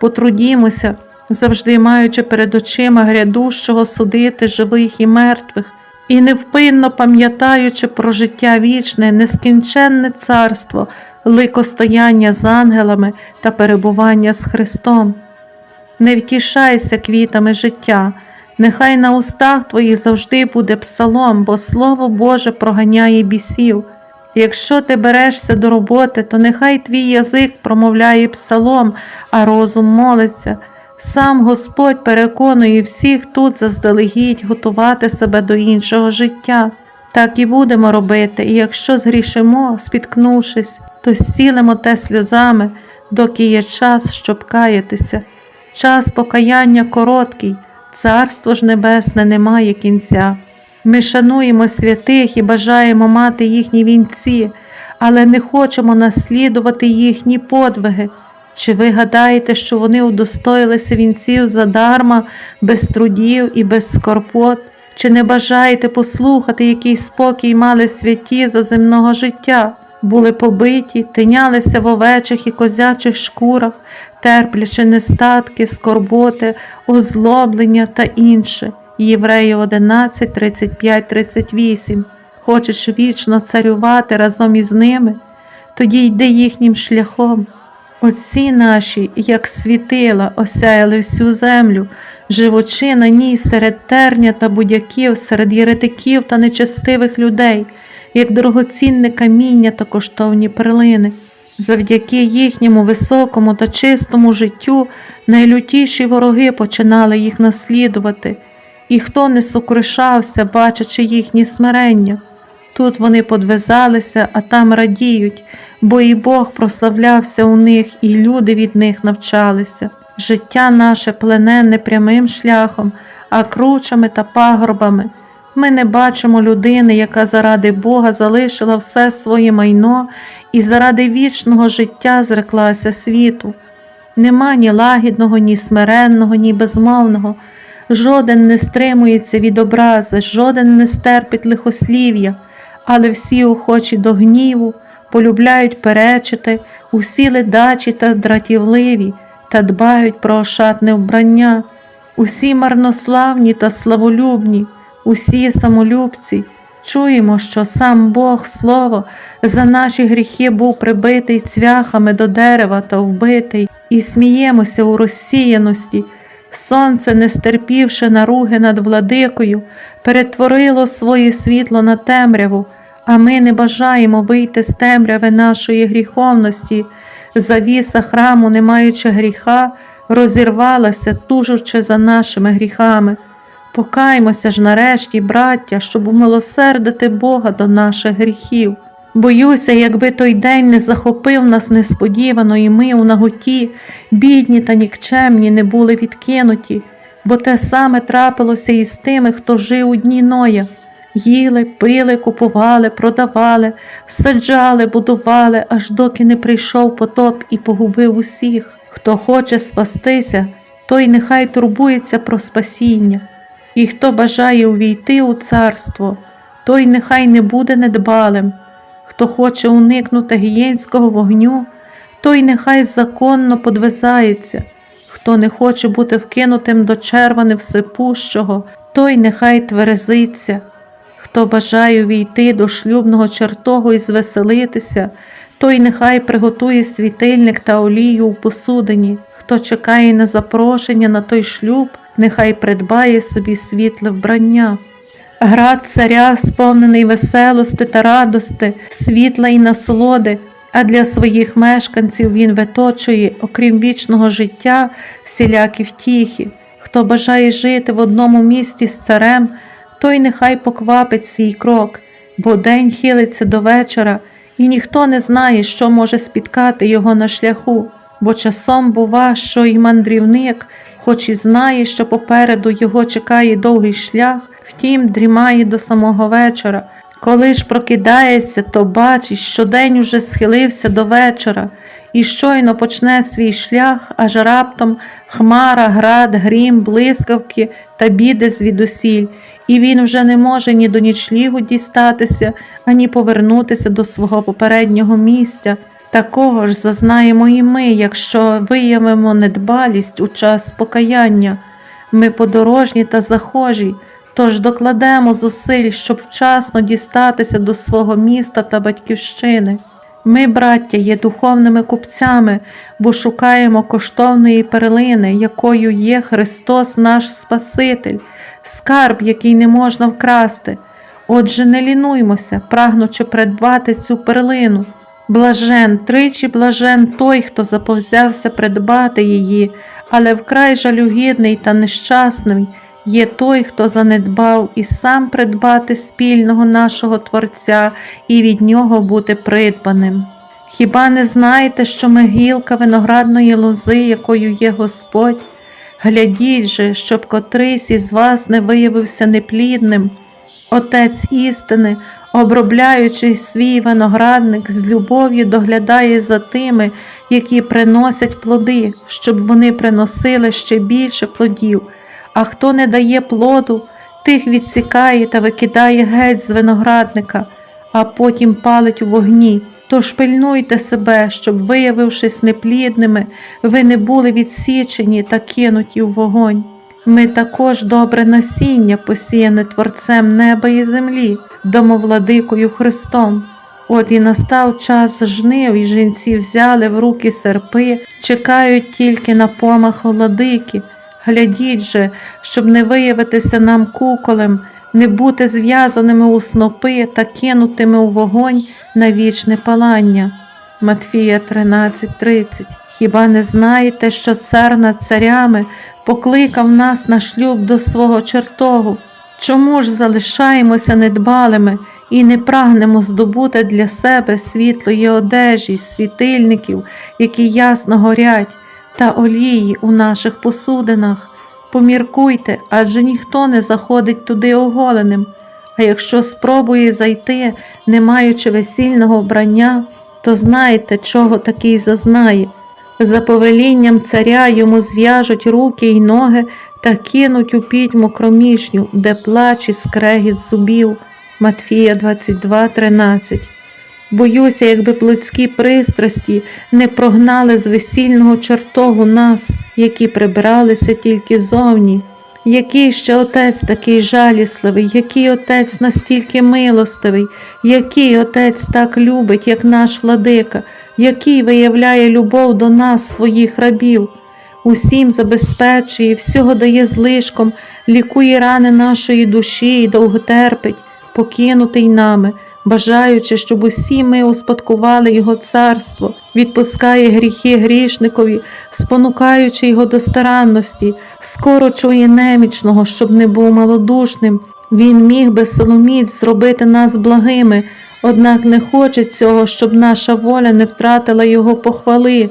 Потрудімося, завжди маючи перед очима грядущого судити живих і мертвих, і невпинно пам'ятаючи про життя вічне, нескінченне царство, ликостояння з ангелами та перебування з Христом. Не втішайся квітами життя, нехай на устах твоїх завжди буде псалом, бо Слово Боже проганяє бісів. Якщо ти берешся до роботи, то нехай твій язик промовляє псалом, а розум молиться. Сам Господь переконує всіх тут заздалегідь готувати себе до іншого життя. Так і будемо робити, і якщо згрішимо, спіткнувшись, то зцілимо те сльозами, доки є час, щоб каятися. Час покаяння короткий, царство ж небесне не має кінця. Ми шануємо святих і бажаємо мати їхні вінці, але не хочемо наслідувати їхні подвиги. Чи ви гадаєте, що вони удостоїлися вінців задарма, без трудів і без скорпот? Чи не бажаєте послухати, який спокій мали святі за земного життя? Були побиті, тинялися в овечих і козячих шкурах, терплячи нестатки, скорботи, озлоблення та інше. Євреїв 11, 35, 38. Хочеш вічно царювати разом із ними, тоді йди їхнім шляхом. Отці наші, як світила, осяяли всю землю, живучи на ній серед терня та будяків, серед єретиків та нечестивих людей, як дорогоцінне каміння та коштовні перлини. Завдяки їхньому високому та чистому життю найлютіші вороги починали їх наслідувати, і хто не сокрушався, бачачи їхні смирення. Тут вони подвизалися, а там радіють, бо і Бог прославлявся у них, і люди від них навчалися. Життя наше плене не прямим шляхом, а кручами та пагорбами. Ми не бачимо людини, яка заради Бога залишила все своє майно і заради вічного життя зреклася світу. Нема ні лагідного, ні смиренного, ні безмовного. Жоден не стримується від образи, жоден не стерпить лихослів'я, але всі охочі до гніву, полюбляють перечити, усі ледачі та дратівливі, та дбають про ошатне вбрання, усі марнославні та славолюбні, усі самолюбці. Чуємо, що сам Бог Слово за наші гріхи був прибитий цвяхами до дерева та вбитий, і сміємося у розсіяності. Сонце, не стерпівши наруги над владикою, перетворило своє світло на темряву, а ми не бажаємо вийти з темряви нашої гріховності. Завіса храму, не маючи гріха, розірвалася, тужучи за нашими гріхами. Покаймося ж нарешті, браття, щоб умилосердити Бога до наших гріхів. Боюся, якби той день не захопив нас несподівано, і ми у наготі, бідні та нікчемні, не були відкинуті, бо те саме трапилося і з тими, хто жив у дні Ноя. Їли, пили, купували, продавали, саджали, будували, аж доки не прийшов потоп і погубив усіх. Хто хоче спастися, той нехай турбується про спасіння. І хто бажає увійти у царство, той нехай не буде недбалим. Хто хоче уникнути гієнського вогню, той нехай законно подвизається, хто не хоче бути вкинутим до червани всепущого, той нехай тверезиться, хто бажає увійти до шлюбного чертогу і звеселитися, той нехай приготує світильник та олію у посудині, хто чекає на запрошення на той шлюб, нехай придбає собі світле вбрання. Град царя, сповнений веселости та радости, світла й насолоди, а для своїх мешканців він виточує, окрім вічного життя, всілякі втіхи. Хто бажає жити в одному місті з царем, той нехай поквапить свій крок, бо день хилиться до вечора, і ніхто не знає, що може спіткати його на шляху, бо часом бува, що й мандрівник, хоч і знає, що попереду його чекає довгий шлях, втім дрімає до самого вечора. Коли ж прокидається, то бачить, що день уже схилився до вечора, і щойно почне свій шлях, аж раптом хмара, град, грім, блискавки та біди звідусіль, і він вже не може ні до нічлігу дістатися, ані повернутися до свого попереднього місця. Такого ж зазнаємо і ми, якщо виявимо недбалість у час покаяння. Ми подорожні та захожі, тож докладемо зусиль, щоб вчасно дістатися до свого міста та батьківщини. Ми, браття, є духовними купцями, бо шукаємо коштовної перлини, якою є Христос наш Спаситель, скарб, який не можна вкрасти. Отже, не лінуймося, прагнучи придбати цю перлину. Блажен, тричі блажен той, хто заповзявся придбати її, але вкрай жалюгідний та нещасний є той, хто занедбав і сам придбати спільного нашого Творця і від нього бути придбаним. Хіба не знаєте, що ми гілка виноградної лози, якою є Господь? Глядіть же, щоб котрийсь із вас не виявився неплідним. Отець істини, обробляючи свій виноградник, з любов'ю доглядає за тими, які приносять плоди, щоб вони приносили ще більше плодів. А хто не дає плоду, тих відсікає та викидає геть з виноградника, а потім палить у вогні. Тож пильнуйте себе, щоб, виявившись неплідними, ви не були відсічені та кинуті у вогонь. Ми також добре насіння, посіяне Творцем неба і землі, домовладикою Христом. От і настав час жнив, і жінці взяли в руки серпи, чекають тільки на помах владики. Глядіть же, щоб не виявитися нам куколем, не бути зв'язаними у снопи та кинутими у вогонь на вічне палання. Матфія 13:30 Хіба не знаєте, що цар над царями покликав нас на шлюб до свого чертогу? Чому ж залишаємося недбалими і не прагнемо здобути для себе світлої одежі, світильників, які ясно горять, та олії у наших посудинах? Поміркуйте, адже ніхто не заходить туди оголеним. А якщо спробує зайти, не маючи весільного вбрання, то знаєте, чого такий зазнає. За повелінням царя йому зв'яжуть руки й ноги та кинуть у пітьму кромішню, де плач і скрегіт зубів. Матфія 22:13 Боюся, якби плотські пристрасті не прогнали з весільного чертогу нас, які прибралися тільки зовні. Який ще отець такий жалісливий, який отець настільки милостивий, який отець так любить, як наш владика, який виявляє любов до нас, своїх рабів, усім забезпечує, всього дає злишком, лікує рани нашої душі і довготерпить, покинутий нами, бажаючи, щоб усі ми успадкували Його царство, відпускає гріхи грішникові, спонукаючи його до старанності, скоро чує немічного, щоб не був малодушним. Він міг би соломіць зробити нас благими, однак не хоче цього, щоб наша воля не втратила його похвали.